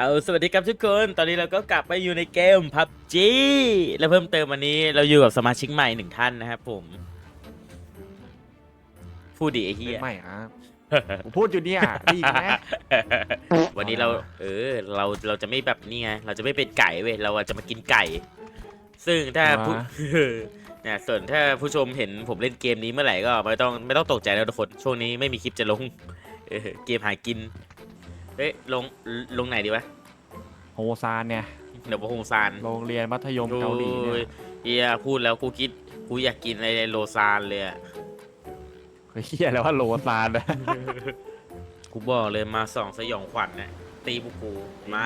เอาสวัสดีครับทุกคน ตอนนี้เราก็กลับไปอยู่ในเกม PUBG และเพิ่มเติมวันนี้เราอยู่กับสมาชิกใหม่หนึ่งท่านนะครับผม พูดดีไอ้เหี้ยไม่ครับผมพูดอยู่เนี่ยได้ยินไหมวันนี้เรา เออ เราเราจะไม่แบบนี่ไงเราจะไม่เป็นไก่เว้ยเราจะมากินไก่ ซึ่งถ้าผู้เนี่ยส่วนถ้าผู้ชมเห็นผมเล่นเกมนี้เมื่อไหร่ก็ไม่ต้องไม่ต้องตกใจนะทุกคนช่วงนี้ไม่มีคลิปจะลงเออเกมหากิน เฮ้ยลงลงไหนดีวะโฮซานเนี่ยเดี๋ยวพงซานโรงเรียนมัธยมเกาหลีเนี่ยโอ้ยเฮียพูดแล้วกูคิดกูอยากกินอะไรโลซานเลยอะเฮ้ยเฮียแล้วว่าโลซานนะกูบอกเลยมาสองสยองขวัญนะตีบุกกูมา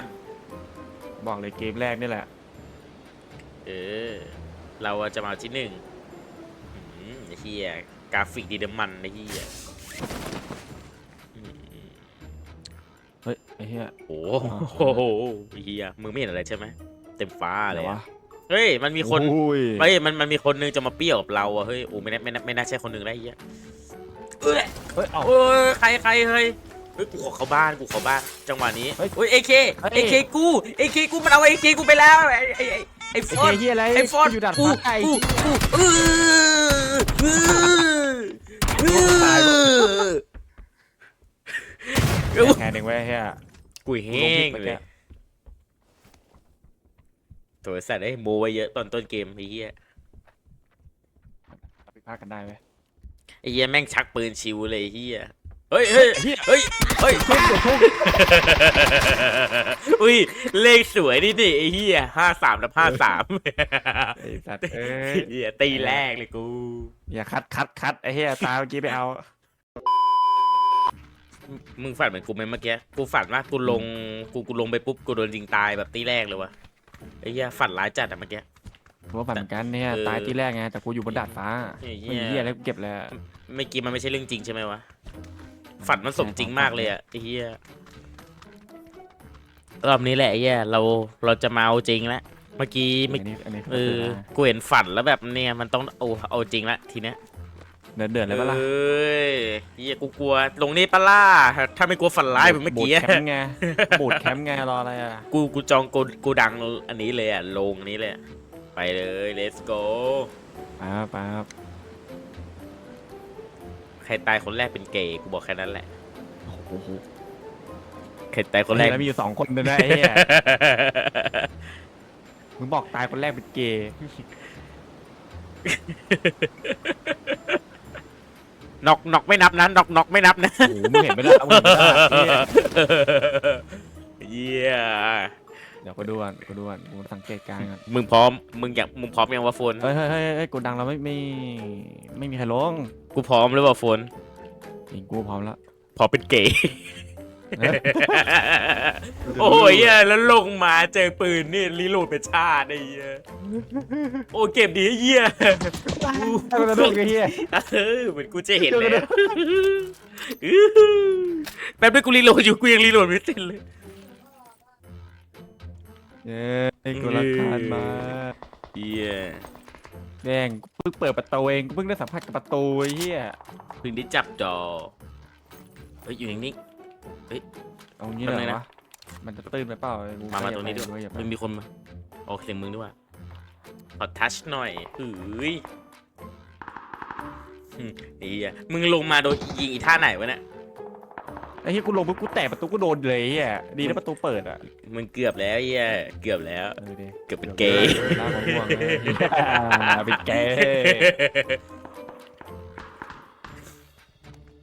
บอกเลยเกมแรกนี่แหละ เออ เราอะจะมาที่หนึ่งอืมไอ้เฮียกราฟิกดีเดมันไอ้เฮีย ไอ้เฮียโอ้โหไอ้เฮียมึงไม่เห็นอะไรใช่ไหมเต็มฟ้าอะไรเลยวะอะเฮ้ยมันมีคนอุ้ย เฮ้ยมันมันมีคนนึงจะมาเปรี้ยวกับเราอะเฮ้ยโอ้ไม่น่าไม่น่าไม่น่าใช่คนนึงได้ไอ้เฮียเอ้ยเฮ้ย เอ้าโอ้ยใครใครเฮ้ยเฮ้ยกูขอเข้าบ้านกูขอบ้านจังหวะนี้เฮ้ยโอ้ยเอเคเฮ้ย เอเคกูเอเคกูมันเอาเอเคกูไปแล้วไอ้ไอ้ไอ้ไอ้ฟไอ้อนเฮียอะไรไอ้ฟอนอยู่ดัดกูฟ้าไก่กูกูเออเออเออ แค่หนึ่งไว้ยเฮียกูแห้งเลยตัวสัตว์ไอ้ยโมไว้เยอะตอนต้นเกมไอ้เหี้ยผิดพลาดกันได้ไหมไอ้เหี้ยแม่งชักปืนชิวเลยไอ้เหี้ยเฮ้ยเฮ้ยเฮียเฮ้ยเฮ้ยทุกเดี๋ยวทุกอุ้ยเลขสวยดิดิไอ้เหี้ยห้าสามแล้วห้าสามไอ้สัตว์เอ้ยเหี้ยตีแรกเลยกู อย่าคัดคัดคัดไอ้เฮียตาเมื่อกี้ไปเอา มึงฝันเหมือนกูไหมเมื่อกี้ กูฝันว่ากูลง กูกูลงไปปุ๊บกูโดนยิงตายแบบตีแรกเลยวะไอ้เหี้ยฝันร้ายจัดอะเมื่อกี้ ผมว่าฝันเหมือนกันเนี่ยเออตายที่แรกไงแต่กูอยู่บนดาดฟ้าไอ้เหี้ไม่ยมีเฮียแล้วกูเก็บแล้วเมื่อกี้มันไม่ใช่เรื่องจริงใช่ไหมวะ ฝันมันสมจริงมากเลยอะไอ้เหี้ยรอบนี้แหละไอ้เหี้ยเราเราจะมาเอาจริงแล้วเมื่อกี้อัเมื่อนนี้อันนี้เออกูเห็นฝันแล้วแบบเนี่ยมันต้องเอาเอาจริงละทีเนี้ย เดือดเดือดเลยปะล่ะเอ้ยเฮียกูกลัวลงนี่ปะล่าถ้าไม่กลัวฝันร้ายเหมือนเมื่อกี้บูอะทแคมป์ไงบูดแคมป์ไงรออะไรอะกูกูจองกูกูดังอันนี้เลยอะลงอันนี้เลยอะไปเลย let's go ป๊าบป๊าบใครตายคนแรกเป็นเกย์กูบอกแค่นั้นแหละโอ้โหใครตายคนแรกแล้วมีอยู่สองคนด้วยนะไอ้เหี้ยมึงบอกตายคนแรกเป็นเกย์ น็อกน็อกไม่นับนะน็อกน็อกไม่นับนะโอ้โหมึงเห็นไหมล่ะเอามึงเห็นไหมล่ะเหี้ยเยี่ยเดี๋ยวกูดูก่อนกูดูก่อนกูสังเกตการณ์ก่อนมึงพร้อมมึงอยากมึงพร้อมยังวะโฟนเฮ้ยเฮ้ยเฮ้ยเฮ้ยกูดังเราไม่ไม่ไม่มีใครลงกูพร้อมหรือเปล่าโฟนจริงกูพร้อมแล้วพร้อมเป็นเกย์เฮ้ย โอ้ยเหี้ยแล้วลงมาเจอปืนนี่รีโหลดเป็นชาติไอ้เหี้ยโอ้เก็บดีไอ้เหี้ยให้มันสนุกไอ้เหี้ยเออเหมือนกูจะเห็นเลยอะอื้อแป๊บนึงกูรีโหลดอยู่กูยังรีโหลดไม่เสร็จเลย เย้ไอ้กูรักทานมาเหี้ยแดงกูเพิ่งเปิดประตูเองกูเพิ่งได้สัมผัสกับประตูไอ้เหี้ยเพิ่งได้จับจอเฮ้ยอยู่นิ่ง เอางี้เลยทำไมเหรอนะ วะมันจะตื้นไปเปล่ากูๆมามาขตรงนี้ด้วยไปอย่าไปมันมีคนมาโอ้เสียงมึงด้วยว่ะขอทัชหน่อยเฮ้ยอืมไอ้เหี้ยมึงลงมาโดนยิงอีท่าไหนวะเนี่ย ไอ้เหี้ยกูลงปุ๊บกูแตะประตูกูโดนเลยไอ้เหี้ยดีนะประตูเปิดอะมึงเกือบแล้วเหี้ยเกือบแล้ว เออดิเกือบเป็นเกย์ หน้าม่วงเลยเป็นเกย์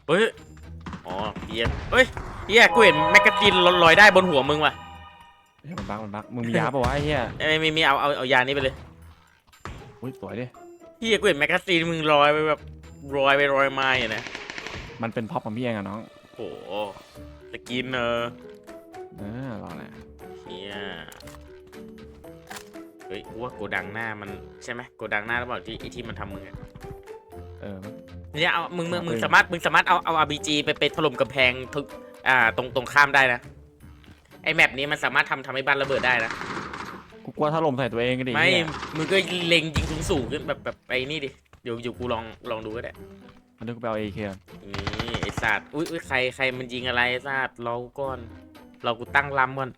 เฮ้ย อ๋อเฮียเฮ้ย เฮียกูเห็นแมกกาซีนลอยได้บนหัวมึงว่ะเฮ้ยมันบักมันบักมึงมียาป่าวะไอ้เหี้ยไม่มีมีเอาเอาเอายานี้ไปเลยอุ้ยสวยดิเฮียกูเห็นแมกกาซีนมึงลอยไปแบบลอยไปลอยมาอย่างนะมันเป็นพ็อปของพี่เองอะน้องโอ้โหสกินเนอร์เออรอแหละเฮียเฮ้ยกูว่าโกดังหน้ามันใช่ไหมโกดังหน้าหรือเปล่าที่ไอที่มันทำมึงอะเออ เนี่ยเอามึงมึงมึงเอาปืนสามารถมึงสามารถเอาเอาอาร์บีจีไปไปถล่มกำแพงทุก อ่า ตรงตรงข้ามได้นะ ไอแมปนี้มันสามารถทำทำให้บ้านระเบิดได้นะ กูกลัวถล่มใส่ตัวเองก็ดิไม่เหี้ยมึงก็เล็งยิงสูงสูงๆขึ้นแบบแบบไปนี่ดิ เดี๋ยวอยู่กูลองลองดูก็ได้ มันนึกไปเอาเอเคนี่ไอ้สัตว์อุ้ยอุ้ยใครใครมันยิงอะไรไอ้สัตว์รอกูก่อนรอกูตั้งลำก่อน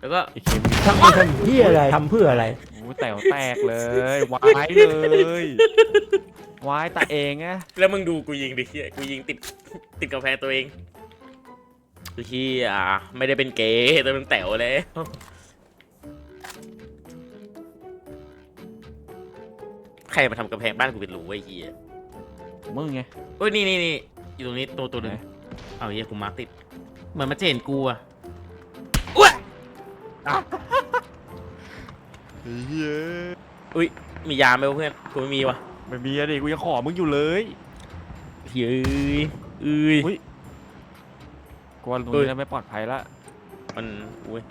แล้วก็ไอ้เข็มทำทำเพื่ออะไรทำเพื่ออะไร โอ้แต๋วแตกเลยวายเลยวายตาเองอะแล้วมึงดูกูยิงดิเฮียกูยิงติดติดกำแพงตัวเอง เฮียไม่ได้เป็นเกย์แต่เป็นแต๋วแล้วใครมาทำกำแพงบ้านกูเป็นรูไอ้เฮียมึงไงเฮ้ยนี่นี่นี่อยู่ตรงนี้ตัวตัวหนึงไหน เอาเฮียกูมาร์คติด เหมือนมันจะเห็นกูอะอ้วเฮ้ยอุ้ยมียาไหมวะเพื่อนกูไม่มีวะไม่มีอะดิกูยังขอมึงอยู่เลย เฮ้ยเอ้ยอุ๊ย กูว่าตรงเอ้ยนี้ไม่ปลอดภัยละมันอุ้ย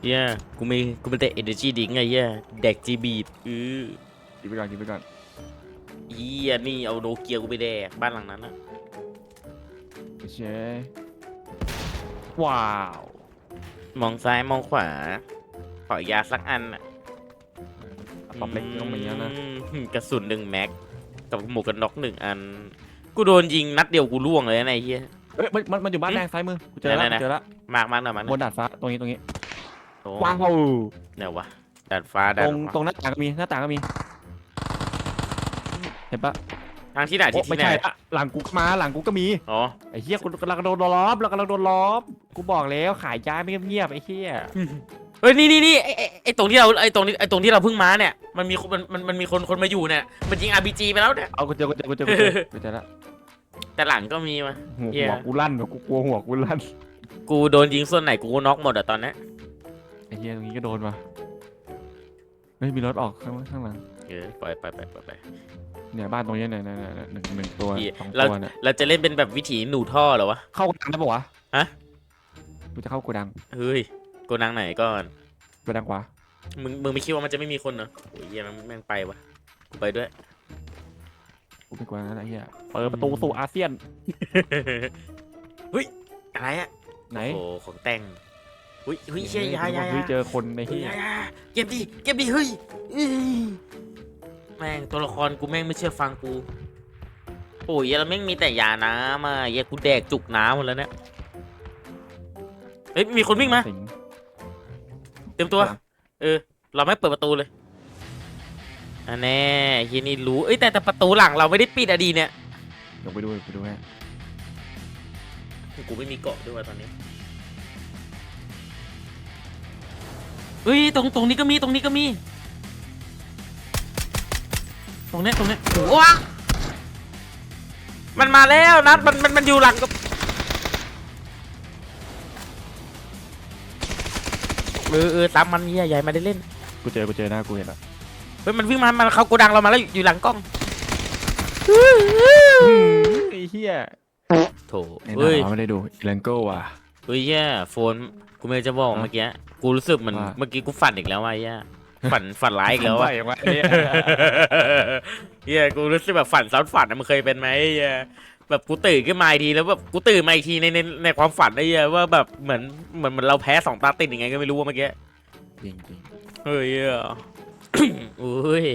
เฮียกูมีกูเป็นแต่ energy drink ไงเฮียเด็กจีบีดอือกินไปก่อนกินไปก่อนเฮียนี่เอาโนเกียกูไปแดกบ้านหลังนั้นอะเช่ว้าวมองซ้ายมองขวา ขอยาสักอันอะตอบเล็กต้องมีแล้วนะอืมกระสุนหนึ่งแม็กกับหมวกกันน็อกหนึ่งอัน กูโดนยิงนัดเดียวกูล่วงเลยนะไอ้เฮีย เอ้ยมันมันมันอยู่บ้านหึแดงซ้ายมือกูเจอแล้วไหนๆๆกูเจอแล้วมากมากหน่อยมากหบน่อยนดาดฟ้าตรงนี้ตรงนี้โอ้ว้าวเนี่ยวะดัดฟ้าดัตดรงตรงหน้าต่างก็มีหน้าต่างก็มีเห็นปะทางที่ไหนโอ้ที่ไม่ที่ไหนใช่ละหลังกูก็มาหลังกูก็มีอ๋อไอ้เหี้ยกูกำลังโดนล้อมเรากำลังโดนล้อมกูบอกแล้วขายย้ายไม่เงียบๆไอ้เหี้ยเฮ้ยนี่นี่นี่ไอ้ไอ้ไอ้ตรงที่เราไอ้ตรงนี้ไอ้ตรงที่เราเพิ่งมาเนี่ยมันมีคนมันมันมันมีคนคนมาอยู่เนี่ยมันยิง RPG ไปแล้วเนี่ยเอากูเจอกูเจอกูเจอกูเจอกูเจอแล้ว แต่หลังก็มีมา หัวเหี้ย หัวกูลั่นกูกลัวหัวกูลั่นกูโดนยิงส่วนไหนกูก็น็อกหมดอะตอนนี้ไอ้เหี้ยตรงนี้ก็โดนว่ะเฮ้ยมีรถออกข้างข้างหลังเออปล่อยไปไปไปไป เนี่ยบ้านตรงนี้เนี่ยเนี่ยเนี่ยหนึ่งหนึ่งตัวเหี้ย สองแล้วตัวเนี่ยเราจะเล่นเป็นแบบวิถีหนูท่อเหรอวะ เข้าโกดังได้ปะวะฮะ กูจะเข้าโกดังเฮ้ยโกนังไหนก่อนโกดังขวามึงมึงไม่คิดว่ามันจะไม่มีคนเหรอโอ้ยเหี้ยมันแม่งไปวะกูไปด้วย กูไม่กลัวนะไอ้เหี้ยเปิดประตูสู่อาเซียนเฮ้ยอะไรอะไหน โอ้โหของแต่งเฮ้ยเฮ้ยเชี่ยอยาอยาเฮ้ยอยาเจอคนในเฮ้ยที่อยาอยาเก็บดิเก็บดิเฮ้ยอื้อแม่งตัวละครกูแม่งไม่เชื่อฟังกูโอ้ยแล้วแม่งมีแต่ยาน้ำอะเหี้ยกูแดกจุกน้ำหมดแล้วเนี่ยเฮ้ยมีคนวิ่งมาสิง เตรียมตัวครับเออ เราไม่เปิดประตูเลย อันแน่เฮียนี่รู้ เอ้ยแต่แต่ประตูหลังเราไม่ได้ปิดอะดีเนี่ยเดี๋ยวไปดูไปดูให้กูไม่มีเกาะด้วยว่ะตอนนี้เฮ้ยตรงตรงนี้ก็มีตรงนี้ก็มี ตรงเนี้ยตรงเนี้ยว้ามันมาแล้วนัดมันมันมันอยู่หลังกับเออเออตามมันเฮียใหญ่มาได้เล่นกูเจอกูเจอหน้ากูเห็นละเฮ้ยมันวิ่งมามันเข้าโกดังเรามาแล้วอยู่หลังกล้องไอ้เหี้ยโถไอ้หเฮ้ยนาไม่ได้ดูอีเลนโก้ว่ะ เฮ้ยแย่โฟนกูไม่ได้จะบอกฮะเมื่อกี้กูรู้สึกเหมือนว่า เมื่อกี้กูฝันอีกแล้วว่ะแย่ฝันฝันร้ายอีกแล้วว่ะใส่วะเนี่ยเฮียกูรู้สึกแบบฝันซ้อนฝันนะมันเคยเป็นไหมเฮียแบบกูตื่นขึ้นมาอีกทีแล้วแบบกูตื่นมาอีกทีในในในความฝันนะเฮียว่าแบบเหมือนเหมือนเหมือนเราแพ้สองตาติดยังไงก็ไม่รู้ว่าเมื่อกี้จริงจริงเฮ้ยเหี้ย อุ้ย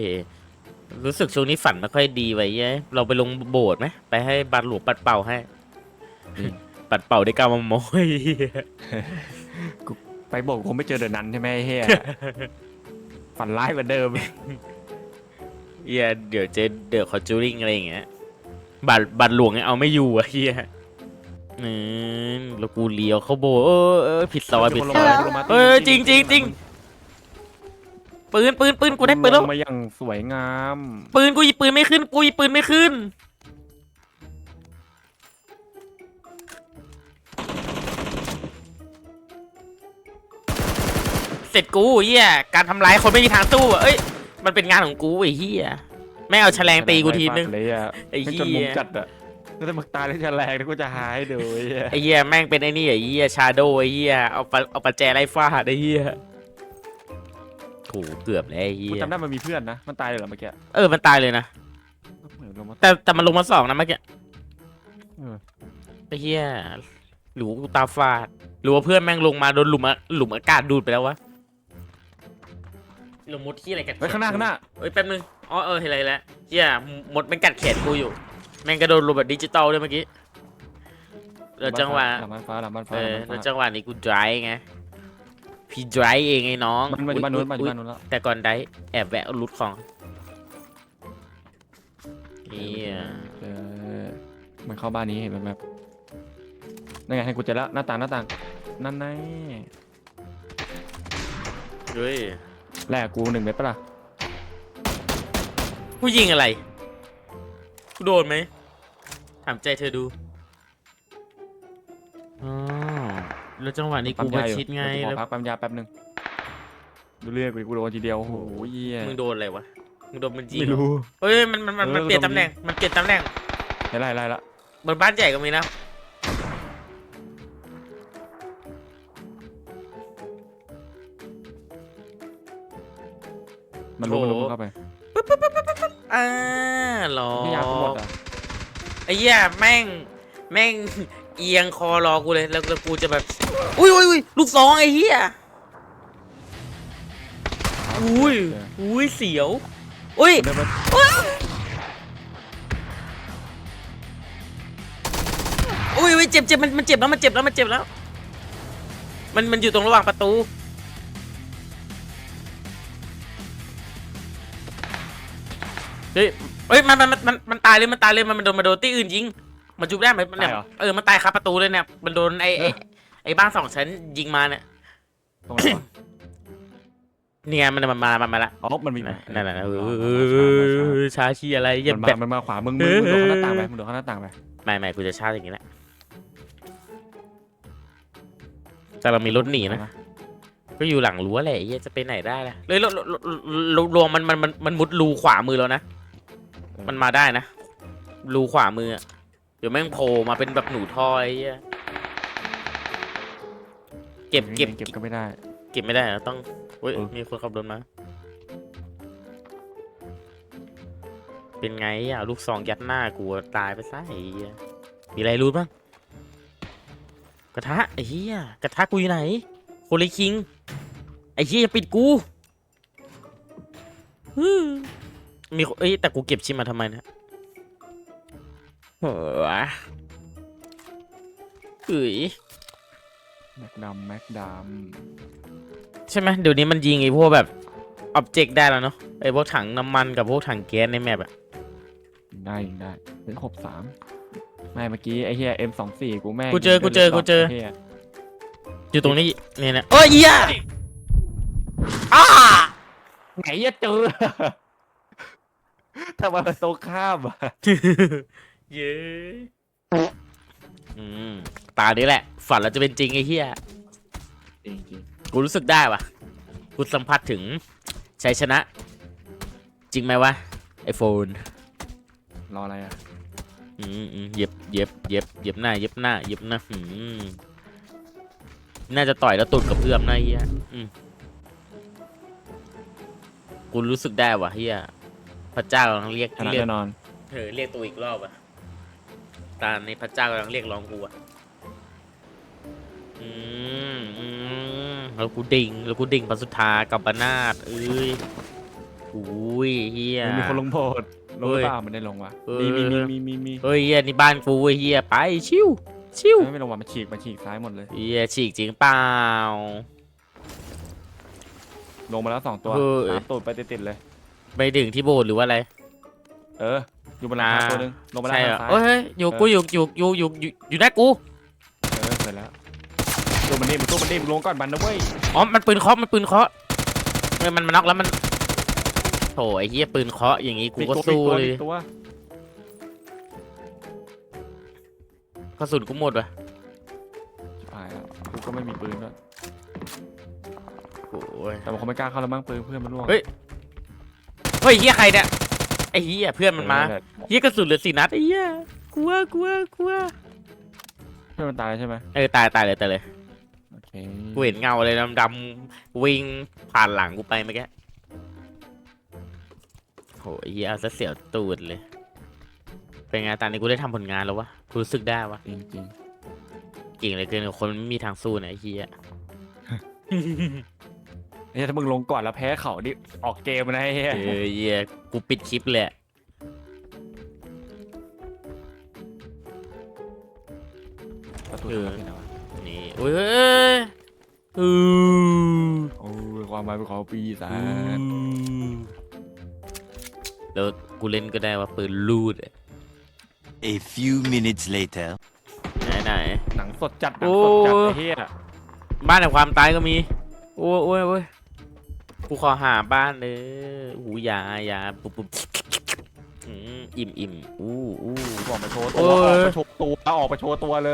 รู้สึกช่วงนี้ฝันไม่ค่อยดีไว้เหี้ยเราไปลงโบสถ์ไหมไปให้บาทหลวงปัดเป่าให้จริงปัดเป่าได้กาวมาโมยไปบอกคงไม่เจอเดอะนันใช่ไหมไอ้เหี้ยฝันร้ายกว่าเดิม เฮียเดี๋ยวเจอเดี๋ยวเขาจูริงอะไรอย่างเงี้ยบัตรบัตรหลวงยังเอาไม่อยู่อะเฮียอืมแล้วกูเลี้ยวเข้าโบสถ์เออเออผิดซอยผิดซอยเออจริงจริงจริง ปืนปืนปืนกูได้ปืนแล้ว ลงมาอย่างสวยงามปืนกูหยิบปืนไม่ขึ้นกูหยิบปืนไม่ขึ้น เสร็จกูเฮียการทำร้ายคนไม่มีทางสู้อะเอ้ย มันเป็นงานของกูไอ้เฮียไม่เอาแฉลงตีกูทีนึง เลยอะไอ้ให้เหี้จนมุมยจัดอะถ้ามึงตายแล้วจะแรงนะกูจะหายดูไอ้เหี้ยไอ้เฮียแม่งเป็นไอ้นี่ไอ้เฮียชาโดไอ้เฮียเอาปะเอาปัจแจไล่ฟาดไอ้เฮีย โหเกือบแล้วไอ้เฮีกูยจำได้มันมีเพื่อนนะ มันตายเลยเหรอเมื่อกี้เออมันตายเลยนะเหมือนลงมาแต่แต่มันลงมาสองนะเมื่อกี้เออไอ้เหี้ยหรือว่ากูตาฟาดหรือว่าเพื่อนแม่งลงมาโดนหลุมอะหลุมอากาศดูดไปแล้ววะลงมดที่อะไรกัน เฮ้ยข้างหน้าข้างหน้า เอ้ยแป๊บนึง อ๋อเออเห็นอะไรแล้วเหี้ยมดแม่งกัดแขนกูอยู่ แม่งกระโดดลงแบบดิจิตอลด้วยเมื่อกี้ แล้วจังหวะ หลังบ้านฟ้าหลังบ้านฟ้าเอหอลังบ้านแล้วฟ้าจังหวะนี้กูดรายไง พี่ไดรฟ์เองไอ้น้องมันมันอยู่บ้านนู้นมันอยู่อุ๊ยบ้านนู้นแล้ว แต่ก่อนไดรฟ์แอบแวะรูดของนี่อะเออมันเข้าบ้านนี้เห็นมันแบบนั่นไงให้กูเจอแล้วหน้าต่างหน้าต่างนั่นไงเฮ้ยแลกกูหนึ่งเม็ดปะล่ะผู้ยิงอะไรกูโดนไหมถามใจเธอดูอ๋อ แล้วจังหวะนี้กูมาชิดไงเดี๋ยวแล้วขอพักปั๊มยาแป๊บนึงดูเรียกกูโดนทีเดียวโอ้โหเยี่ยมึงโดนอะไรวะมึงโดนมันยิงไม่รู้เฮ้ยมันมันมันมันเออเปลี่ยนโดนตำแหน่งมันเปลี่ยนตำแหน่งไล่ไล่ไล่ละบนบ้านใหญ่ก็มีนะมันรู้มันรู้มันเข้าไปอ่าหรอไม่ยากูหมดอะไอ้เหี้ยแม่งแม่ง เอียงคอรอกูเลยแล้วแล้วกูจะแบบ อุ้ยอุ้ยอุ้ยลูกสองไอ้เหี้ยอุ้ยอุ้ยเสียวอุ้ยเดินมาอุ้ยอุ้ยเจ็บเจ็บมันมันเจ็บแล้วมันเจ็บแล้วมันเจ็บแล้ว มันมันอยู่ตรงระหว่างประตู เฮ้ยเฮ้ยมันมันมันมันมันตายเลยมันตายเลยมันมันโดนมาโดนที่อื่นยิง มันจุบได้ไหมมันเนี่ยเออมันตายคาประตูเลยเนี่ยมันโดนไอ้ไอ้ไอ้บ้านสองชั้นยิงมาเนี่ยตรงไหนวะเนี่ยมันมันมามันมาละอ๋อมันมีนั่นนั่นนั่นเอเออชาชีอะไรอเหี้ยัมันแบมาบมันมาขวามึงมึงมึงโดดเข้าหน้าต่างไปมึงโดดเข้าหน้าต่างไปไม่ไม่กูจะชาอย่างนี้แหละแต่เรามีรถหนีนะ ก็อยู่หลังรั้วแหละไอ้เหี้ยจะไปไหนได้ล่ะเลยรวรวรวมมันมันมันมันมุดรูขวามือแล้วนะ มันมาได้นะ รูขวามืออะ เดี๋ยวแม่งโผล่มาเป็นแบบหนูทอยไอ้เหี้ยเก็บเก็บเก็บก็ไม่ได้ เก็บไม่ได้นะต้องเฮ้ยเออ มีคนขับรถมา เป็นไงอะลูกซองยัดหน้ากูตายไปซะไอ้เหี้ยมีอะไรรู้บ้างกระทะไอ้เหี้ยกระทะกูอยู่ไหนโคลิคิงไอ้เหี้ยอย่าปิดกูฮึ่มมีคนเอ้ยแต่กูเก็บชิมมาทำไมเนะ เฮ้อเฮ้ยแม็กดำแม็กดใช่ไหมเดี๋ยวนี้มันยิงไอ้พวกแบบอ็อบเจกต์ได้แล้วเนาะไอ้พวกถังน้ำมันกับพวกถังแก๊สในแมปอะำยิงได้ยิงได้เป็นหกสามไม่เมื่อกี้ไอ้เฮีย M สองสี่กูแม่งกูเจอกูเจอยิงกูเจอ ไหี้ยอยู่ตรงนี้เนี่ยนะเอ้ยเหี้ยอ้าไหนจะเจอ ทำไมมันโตรงข้ามอะ เย้อืมตานี้แหละ ฝันเราจะเป็นจริงไอ้เหี้ยจริงจริงกูรู้สึกได้ว่ะกูสัมผัสถึงชัยชนะ จริงไหมวะไอโฟน รออะไรอะอืมอืมเย็บเย็บเย็บเย็บหน้า เย็บหน้า เย็บหน้าอืมน่าจะต่อยแล้วตุดกับเพื่อมนะเฮียอืมกูรู้สึกได้ว่ะเฮียพระเจ้ากำลังเรียกชนะเรียกแน่นอนเออเรียกตัวอีกรอบอะ ตาในพระเจ้ากำลังเรียกร้องกูอะอืมอืมแล้วกูดิ่งแล้วกูดิ่งปัสุธากับบานาดเอ้ยอุ้ยเฮียมันมีคนลงโทษลงหรือเปล่ามันได้ลงวะเออมีมีมีมีมีมีเฮ้ยเฮียนี่บ้านกูเว้ยเฮียไปชิวชิวไม่ลงว่ะมันฉีกมันฉีกซ้ายหมดเลย เฮียฉีกจริงเปล่า ลงมาแล้วสองตัวเออ ตามตูดไปติดๆเลย ไปดึงที่โบสถ์หรือว่าอะไร เออ อยู่บนหลังคาอ่า ตัวหนึงลงมาแล้วใช่เหรอทางซ้ายเฮ้ยอยู่กูอยู่อยู่อยู่อยู่อยู่อยู่หน้ากูเออเสร็จแล้วตัวมันนี่มันตัวมันนี่มึงลงก่อนมันนะเว้ยอ๋อมันปืนเคาะมันปืนเคาะเออมันมันน็อกแล้วมันโถไอ้เหี้ยปืนเคาะอย่างงี้กูก็มีตัวสู้มีตัวเลยมีตัวกระสุนกูหมดว่ะชิบหายแล้วกูก็ไม่มีปืนด้วยโอ้ย แต่บางคนไม่กล้าเข้าแล้วมั้งปืนเพื่อนมันร่วงเฮ้ย เฮ้ยเหี้ยใครเนี่ย ไอ้เหี้ยเพื่อนมันมาเออเหี้ยกระสุนเหลือสี่นัดไอ้เหี้ยกลัวกลัวกลัวเพื่อนมันตายใช่ไหมเออตายตายเลยตายเลยโอเคกูเห็นเงาเลยดำดำๆวิ่งผ่านหลังกูไปเมื่อกี้โหไอ้เหี้ยเอาซะเสียวตูดเลย เป็นไงตอนนี้กูได้ทำผลงานแล้ววะกูรู้สึกได้วะจริงจริงเก่งเหลยเกินคนไม่มีทางสู้นะไอ้เหี้ยๆ เนี่ยถ้ามึงลงก่อนแล้วแพ้เขาดิออกเกมนะไอ้เหี้ยเออเหี้ยกูปิดคลิปเลยอะประตูทางไหนวะนี่โอ้ยเอ้ยอือโอ้ยความหมายเป็นของปีศาจแล้วกูเล่นก็ได้ว่าปืนลูดอะ A few minutes later. ไหนไหน หนังสดจัดหนังสดจัดโอ้ ไอ้เหี้ย บ้านแห่งความตายก็มี โอ้ยโอ้ยโอ้ย กูขอหาบ้านเลยหูยายาปุ๊บปุ๊บอืมอิ่มอิ่มอู้อู้บอกมาโชว์โอ้ตัวยออกมาโชว์ตัวออกมาโชว์ตัวเล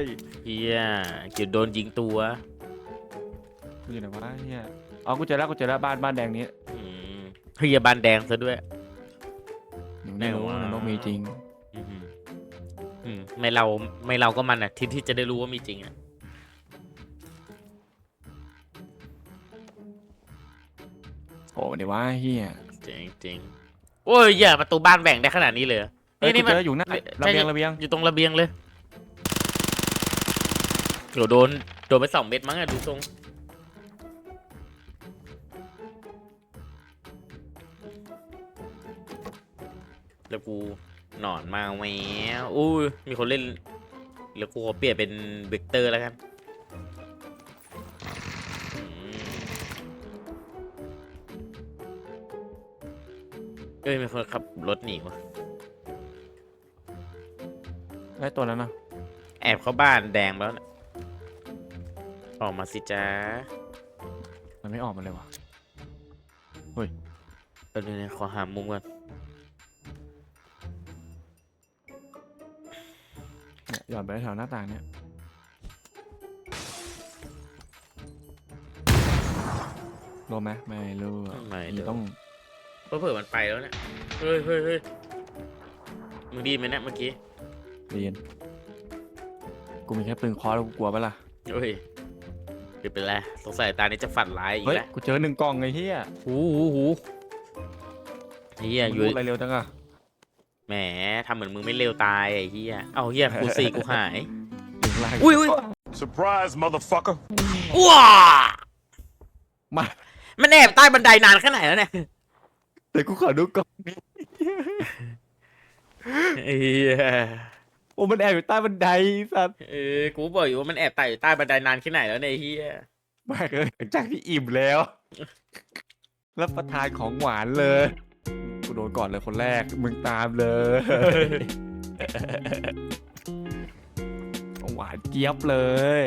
ยเฮียเกี่ยวโดนยิงตัวกูอยู่ไหนวะเฮียอ๋อกูเจอแล้วกูเจอแล้วบ้านบ้านแดงนี้อืมเฮียบ้านแดงซะด้วยหนูไม่รู้ไหนวะนรกมีจริงอืมอืมไม่เราไม่เราก็มันอะที่ที่จะได้รู้ว่ามีจริงอะ อ้เดี๋ยวว่าเฮียจริงจริงโอ้ยอย่าประตูบ้านแบ่งได้ขนาดนี้เลยเหรอเอ้ยนี่กูนี่มันเจออยู่หน้าเอ้ยระเบียงใช่ระเบียงอยู่ตรงระเบียงเลยเดี๋ยวโดนโดนไปสองเม็ดมั้งอะดูทรง แล้วกูหนอนมาแหววอู้ยมีคนเล่น แล้วกูขอเปลี่ยนเป็นเวกเตอร์แล้วกัน อ้ยมีคนขับรถหนีวะไอ้ตัวนั้นนะแอบเข้าบ้านแดงแล้วนะออกมาสิจ้ามันไม่ออกมาเลยวะเดี๋ยวๆขอหามุมก่อนเนี่ยหย่อนไปแถวหน้าต่างเนี่ยรู้ไหมไม่รู้อะไม่นี่เดี๋ยวต้อง เผื่อๆมันไปแล้วเนี่ย เฮ้ยเฮ้ยเฮ้ยมึงดีไหมเนี่ยเมื่อกี้เรียนกูมีแค่ปืนเคอแล้วกูกลัวปะล่ะ เฮ้ยเดี๋ยวเป็นไรสงสัยตานี้จะฝันร้ายอีกเฮ้ย แล้วกูเจอหนึ่งกล่องไอ้เหี้ยหูหูหูเฮียมึงอยู่ รู้อะไรเร็วจังอะแหมทำเหมือนมึงไม่เลวตายไอ้เฮียเอาเฮียกูสี่กูหายหนึ่งลายอุ้ยอุ้ย Surprise, motherfucker. ว้ามา มันแอบใต้บันไดนานแค่ไหนแล้วเนี่ยเดี๋ยวกูขอดูกล่องนี้เฮียโอ้มันแอบอยู่ใต้บันไดสัตว์เออกูบอกอยู่ว่ามันแอบไต่อยู่ใต้บันไดนานแค่ไหนแล้วเนี่ยไอ้เฮียมากเลยหลังจากที่อิ่มแล้ว รับประทานของหวานเลยกูโดนก่อนเลยคนแรกมึงตามเลยหวานเจี๊ยบเลย